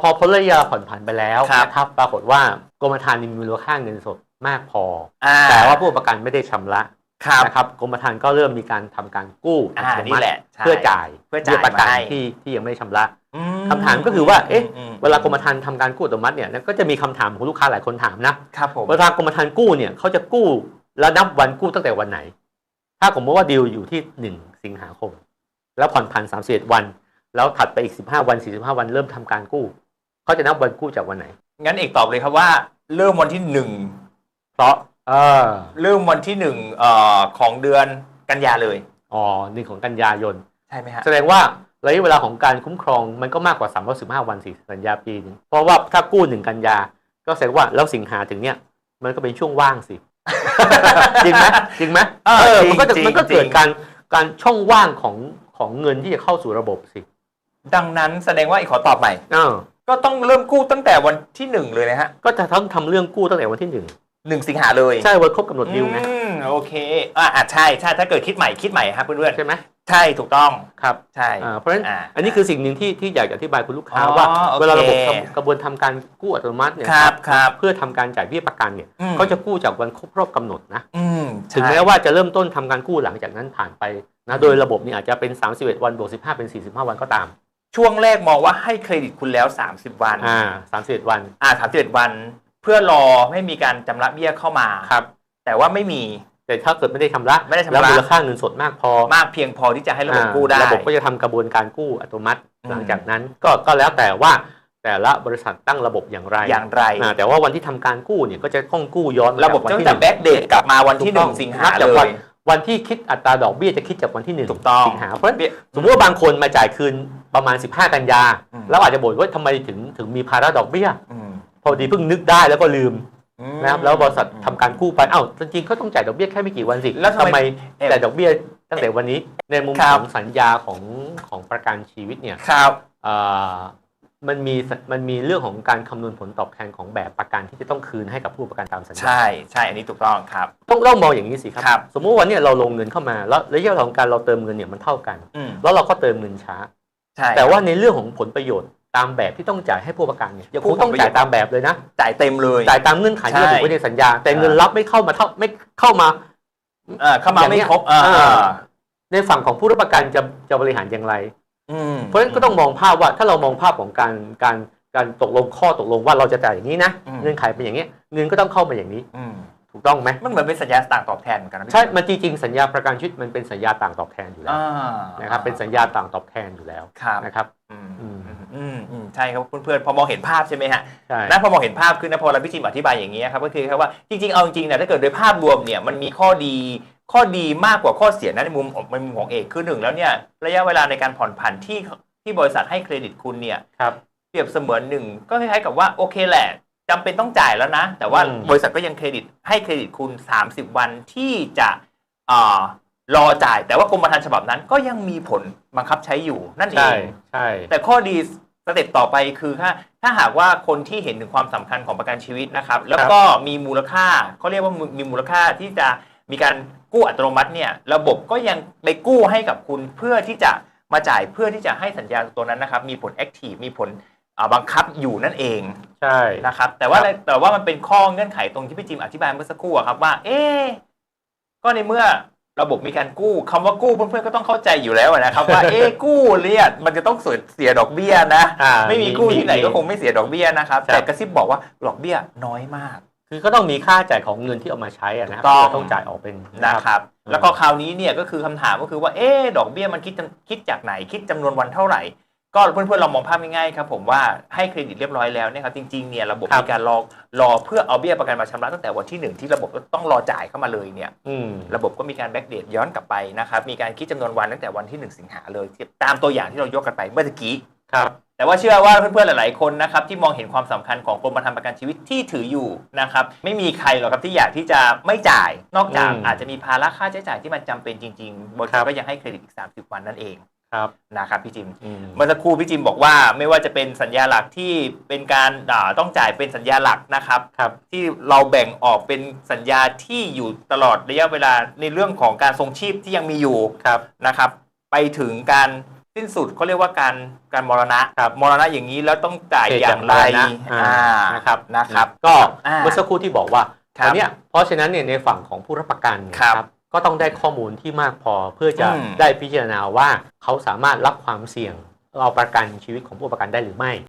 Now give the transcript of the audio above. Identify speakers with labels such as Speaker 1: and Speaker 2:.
Speaker 1: พอพ้นระยะผ่อนผันไปแล้ว
Speaker 2: ครับ
Speaker 1: นะครับปรากฏว่ากรมธรรม์มีมูลค่าเงินสดมากพอ
Speaker 2: อ่า
Speaker 1: แต่ว่าผู้ประกันไม่ได้ชำระ
Speaker 2: ครับ
Speaker 1: นะครับกรมธรรม์ก็เริ่มมีการทำการกู้
Speaker 2: อ่า
Speaker 1: อัตโมัติ
Speaker 2: นี่แหละใช่
Speaker 1: เพื่อจ่าย
Speaker 2: เพื่อจ่าย
Speaker 1: บี้ประกัน
Speaker 2: มาให้
Speaker 1: ที่ที่ยังไม่ได้ชำระ
Speaker 2: อื
Speaker 1: คำถามก็คือว่าเอ๊ะ
Speaker 2: ม
Speaker 1: เวลากรมธรรม์ทำการกู้อัตโนมัติเนี่ยก็จะมีคำถามของลูกค้าหลายคนถามนะครับ
Speaker 2: ผม
Speaker 1: เวลากรมธรรม์กู้เนี่ยเขาจะกู้แล้วนับวันกู้ตั้งแต่วันไหน ถ้าผมบอกว่าดีลอยู่ที่หนึ่งสิงหาคม แล้วผ่อนผันสามสิบเอ็ดวัน แล้วถัดไปอีกสิบห้าวันสี่สิบห้าวันเริ่มทำการกู้ เขาจะนับวันกู้จากวันไหน
Speaker 2: งั้นเอกตอบเลยครับว่า เริ่มวันที่หนึ่ง
Speaker 1: เพราะเออ
Speaker 2: เริ่มวันที่หนึ่งเอ่อของเดือนกันยาเลย
Speaker 1: อ๋อหนึ่งของกันยายน
Speaker 2: ใช่ไหมฮะ
Speaker 1: แสดงว่าระยะเวลาของการคุ้มครองมันก็มากกว่า 315 วันสิสัญญาปีหนึงเพราะว่าถ้ากู้หนึ่งกันยา ก็แสดงว่าแล้วสิงหาถึงเนี่ย มันก็เป็นช่วงว่างสิ จริงไหมจริงไหม
Speaker 2: เออ
Speaker 1: เออ
Speaker 2: จริง
Speaker 1: มันก็จะ
Speaker 2: จริง
Speaker 1: มันก็
Speaker 2: จริ
Speaker 1: เกิด
Speaker 2: ง
Speaker 1: การการช่องว่างของของเงินที่จะเข้าสู่ระบบสิ
Speaker 2: ดังนั้นแสดงว่าเอกขอตอบใหม่
Speaker 1: เออ
Speaker 2: ก็ต้องเริ่มกู้ตั้งแต่วันที่หนึ่งเลยนะฮะ
Speaker 1: ก็จะต้องทำเรื่องกู้ตั้งแต่วันที่หนึ่ง
Speaker 2: หนึ่งสิงหาเลย
Speaker 1: ใช่วันครบกำหนดดิวไง
Speaker 2: อืมโอเคอ่าอะใช่ใช่ถ้าเกิดคิดใหม่คิดใหม่ครับเพื่อน
Speaker 1: ใช่ไหม
Speaker 2: ๆใช่ถูกต้อง
Speaker 1: ครับ
Speaker 2: ใช่
Speaker 1: อ่าเพราะฉะนั้น
Speaker 2: อ่า
Speaker 1: อันนี้คือสิ่งหนึ่งที่ที่อยากจะอธิบายคุณลูกค้า
Speaker 2: อ๋อ
Speaker 1: ว่า
Speaker 2: โอเค
Speaker 1: เวลาระบบทำกระบวนทำการกู้อัตโนมัติเนี่ย
Speaker 2: ครับครับ
Speaker 1: เพื่อทำการจ่ายเบี้ยประกันเนี่ย
Speaker 2: อืม
Speaker 1: เขาจะกู้จากวันครบรอบกำหนดนะ
Speaker 2: อืม
Speaker 1: ถึง
Speaker 2: ใช่
Speaker 1: แม้ว่าจะเริ่มต้นทำการกู้หลังจากนั้นผ่านไปนะโดยระบบนี้อาจจะเป็น 31 วันบวก15 เป็น 45 วันก็ตาม
Speaker 2: ช่วงแรกมองว่าให้เครดิตคุณแล้ว 30 วัน
Speaker 1: อ่า31วัน
Speaker 2: อ่าสามสิบเอ็ดวัน เพื่อรอให้มีการจำระเบี้ยเข้ามา
Speaker 1: ครับ
Speaker 2: แต่ว่าไม่มี
Speaker 1: แต่ถ้าเกิดไม่ได้ชำระ
Speaker 2: ไม่ได้ชำระ
Speaker 1: แล้วมูลค่าเงินสดมากพอ
Speaker 2: มากเพียงพอที่จะให้ระบบ
Speaker 1: อ่า
Speaker 2: กู้ได้
Speaker 1: ระบบก็จะทำกระบวนการกู้อัตโนมัติ
Speaker 2: อืม
Speaker 1: หลังจากนั้นก็ก็แล้วแต่ว่าแต่ละบริษัทตั้งระบบอย่างไร
Speaker 2: อย่างไร
Speaker 1: อ่าแต่ว่าวันที่ทำการกู้เนี่ยก็จะต้องกู้ย้อนมา
Speaker 2: ระบบ
Speaker 1: จาก
Speaker 2: จะ
Speaker 1: วันที่
Speaker 2: จะ
Speaker 1: หนึ่ง
Speaker 2: แบ็กเดตกลับมาวันที่หนึ่ง
Speaker 1: ถูกต้อง
Speaker 2: สิงหา
Speaker 1: นับ
Speaker 2: เล
Speaker 1: จากวัน
Speaker 2: ย
Speaker 1: วันที่คิดอัตราดอกเบี้ยจะคิดจากวันที่หนึ่ง
Speaker 2: ถูกต้อง
Speaker 1: สิงหาเพราะฉะนั้น
Speaker 2: เบี้ย
Speaker 1: สมมติว่าบางคนมาจ่ายคืน ประมาณ 15 กันยา
Speaker 2: อืม
Speaker 1: แล้วอาจจะบ่นว่าทำไมถึงถึงมีภาระดอกเบี้ย
Speaker 2: อืม
Speaker 1: พอดีเพิ่งนึกได้แล้วก็ลืม
Speaker 2: อืม
Speaker 1: นะครับแล้วบริษัททำการกู้ไปเอ้าจริงๆก็ต้องจ่ายดอกเบี้ยแค่ไม่กี่วันสิ
Speaker 2: แล้วทำไมเอ๊ะ
Speaker 1: จ่ายดอกเบี้ยตั้งแต่วันนี้ ในมุม
Speaker 2: ครั
Speaker 1: ข
Speaker 2: บ
Speaker 1: องสัญญาของของประกันชีวิตเนี่ย
Speaker 2: ครับ
Speaker 1: เอ่อมันมีมันมีเรื่องของการคำนวณผลตอบแทนของแบบประกันที่จะต้องคืนให้กับผู้ประกันตามสัญญา
Speaker 2: ใช่ใช่อันนี้ถูกต้องครับ
Speaker 1: ต้องต้องมองอย่างนี้สิครั
Speaker 2: ครับ
Speaker 1: สมมุติวันเนี้ยเราลงเงินเข้ามาแล้วระยะเวลาของการเราเติมเงินเนี่ยมันเท่ากัน
Speaker 2: อืม
Speaker 1: แล้วเราก็เติมเงินช้า
Speaker 2: ใช่
Speaker 1: แต่ว่าในเรื่องของผลประโยชน์ตามแบบที่ต้องจ่ายให้ผู้ประกันเนี่ยยังค
Speaker 2: ผู้
Speaker 1: งต้อง
Speaker 2: ผลประโย
Speaker 1: จ่า
Speaker 2: ช
Speaker 1: ย
Speaker 2: น์
Speaker 1: ตามแบบเลยนะ
Speaker 2: จ่ายเต็มเลย
Speaker 1: จ่ายตามเงื่อนไขที่ระบุไว้ในสัญญา แต่เงิน
Speaker 2: อ่ารั
Speaker 1: รับไม่เข้ามาเท่าไม่เข้ามา
Speaker 2: เออเข้ามา
Speaker 1: อย่าง
Speaker 2: ไม่
Speaker 1: เงี้ย
Speaker 2: ครบอ่า
Speaker 1: อ่าในฝั่งของผู้รับประกันจะจะบริหารอย่างไร
Speaker 2: อืม
Speaker 1: เพราะฉะนั้นก็ต้องมองภาพว่าถ้าเรามองภาพของการการการตกลงข้อตกลงว่าเราจะจ่ายอย่างนี้นะ
Speaker 2: อืม
Speaker 1: เงื่อนไขเป็นอย่างนี้เงินก็ต้องเข้ามาอย่างนี้
Speaker 2: อืม
Speaker 1: ถูกต้องไหม
Speaker 2: มันเหมือนเป็นสัญญาต่างตอบแทนเหมือนกันนะพี่
Speaker 1: ใช่มันจริงๆสัญญาประกันชีวิตมันเป็นสัญญาต่างตอบแทนอยู่แล้ว
Speaker 2: อ่า
Speaker 1: นะครับเป็นสัญญาต่างตอบแทนอยู่แล้ว
Speaker 2: ครับ
Speaker 1: นะครับ
Speaker 2: อืม
Speaker 1: อืม
Speaker 2: อืมอืมอืมใช่ครับเพื่อนๆพอมองเห็นภาพใช่ไหมฮะ
Speaker 1: ใช่
Speaker 2: นะพอมองเห็นภาพขึ้นนะพอเราพี่จิมอธิบายอย่างนี้ยครับก็คือครับว่าจริงๆเอาจริงๆนะถ้าเกิดโดยภาพรวมเนี่ยมันมีข้อดีข้อดีมากกว่าข้อเสียนะในมุมของในมุมของเอกคือหนึ่งแล้วเนี่ยระยะเวลาในการผ่อนผันที่ที่บริษัทให้เครดิตคุณเนี่ย
Speaker 1: ครับ
Speaker 2: เปรียบเสมือนหนึ่งก็คล้ายๆกับว่าโอเคแหละ จำเป็นต้องจ่ายแล้วนะ แต่ว่า
Speaker 1: อืม
Speaker 2: บริษัทก็ยังเครดิตให้เครดิตคุณ 30 วันที่จะเอ่อรอจ่าย แต่ว่ากรมธรรม์ฉบับนั้นก็ยังมีผลบังคับใช้อยู่นั่นเอ
Speaker 1: ใช่
Speaker 2: ง
Speaker 1: ใช่
Speaker 2: แต่ข้อดีสเต็ปต่อไปคือถ้าถ้าหากว่าคนที่เห็นถึงความสำคัญของประกันชีวิตนะครับ แล้วก็มีมูลค่าเขาเรียกว่ามีมูลค่าที่จะมีการกู้อัตโนมัติเนี่ยระบบก็ยังไปกู้ให้กับคุณเพื่อที่จะมาจ่ายเพื่อที่จะให้สัญญาตัวนั้นนะครับ มีผลแอคทีฟมีผลอ่า บังคับอยู่นั่นเอง
Speaker 1: ใช่
Speaker 2: นะครับแต่ว่าอะไรแต่ว่ามันเป็นข้อเงื่อนไขตรงที่พี่จิมอธิบายเมื่อสักครู่อะครับว่า เอ๊ะก็ในเมื่อระบบมีการกู้คำว่ากู้เพื่อนๆก็ต้องเข้าใจอยู่แล้วนะครับ ว่าเอ๊ะกู้เนี่ยมันจะต้องเสียเสียดอกเบี้ยนะ
Speaker 1: อ่า
Speaker 2: ไม่มีกู้ที่ไหนก็คงไม่เสียดอกเบี้ยนะครับ
Speaker 1: ครับ
Speaker 2: แต่กระซิบบอกว่าดอกเบี้ยน้อยมาก
Speaker 1: คือก็ต้องมีค่าจ่ายของเงินที่เอามาใช้อะนะ
Speaker 2: ถูกต้อง
Speaker 1: ต้องจ่ายออกเป็น
Speaker 2: นะครับ
Speaker 1: อืม
Speaker 2: แล้วก็คราวนี้เนี่ยก็คือคำถามก็คือว่าเอ๊ะดอกเบี้ยมันคิดจำคิดจากไหนคิดจำนวนวันเท่าไหร่ ก็เพื่อนๆเรามองภาพง่ายๆครับผมว่าให้เครดิตเรียบร้อยแล้วเนี่ยครับจริงๆเนี่ยระบบ
Speaker 1: ครับ
Speaker 2: มีการรอรอเพื่อเอาเบี้ยประกันมาชำระตั้งแต่วันที่หนึ่งที่ระบบต้องรอจ่ายเข้ามาเลยเนี่ย
Speaker 1: อืม
Speaker 2: ระบบก็มีการแบ็กเดตย้อนกลับไปนะครับมีการคิดจำนวนวันตั้งแต่วันที่ 1 สิงหาเลย ตามตัวอย่างที่เรายกกันไปเมื่อตะกี้
Speaker 1: ครับ
Speaker 2: แต่ว่าเชื่อว่าเพื่อนๆหลายๆคนนะครับที่มองเห็นความสำคัญของกรมธรรม์ประกันชีวิตที่ถืออยู่นะครับไม่มีใครหรอกครับที่อยากที่จะไม่จ่าย นอกจาก
Speaker 1: อืม
Speaker 2: อาจจะมีภาระค่าใช้จ่ายที่มันจำเป็นจริงๆบริษั
Speaker 1: ครั
Speaker 2: ท
Speaker 1: บ
Speaker 2: ก็ยังให้เครดิตอีก30 วันนั่นเอง
Speaker 1: ครับ
Speaker 2: นะครับพี่จิม
Speaker 1: อืม
Speaker 2: เมื่อสักครู่พี่จิมบอกว่าไม่ว่าจะเป็นสัญญาหลักที่เป็นการอ่าต้องจ่ายเป็นสัญญาหลักนะครับ
Speaker 1: ครับ
Speaker 2: ที่เราแบ่งออกเป็นสัญญาที่อยู่ตลอดระยะเวลาในเรื่องของการทรงชีพที่ยังมีอยู่
Speaker 1: ครับ
Speaker 2: นะครับ ไปถึงการสิ้นสุดเขาเรียกว่าการการมรณะ
Speaker 1: ครับ
Speaker 2: มรณะอย่างนี้แล้วต้องจ่ายอย่างไร
Speaker 1: เหตุอย่างไรนะอ่านะครับ
Speaker 2: นะครับ
Speaker 1: ก็
Speaker 2: อ่า
Speaker 1: เมื่อสักครู่ที่บอกว่า
Speaker 2: ครับ
Speaker 1: อันเนี้ยเพราะฉะนั้นเนี่ยในฝั่งของผู้รับประกันเนี่ย
Speaker 2: ครับ
Speaker 1: ครับ ก็ต้องได้ข้อมูลที่มากพอเพื่อจะ
Speaker 2: อืม
Speaker 1: ได้พิจารณาว่าเขาสามารถรับความเสี่ยงเอาประกันชีวิตของผู้ประกันได้หรือไม่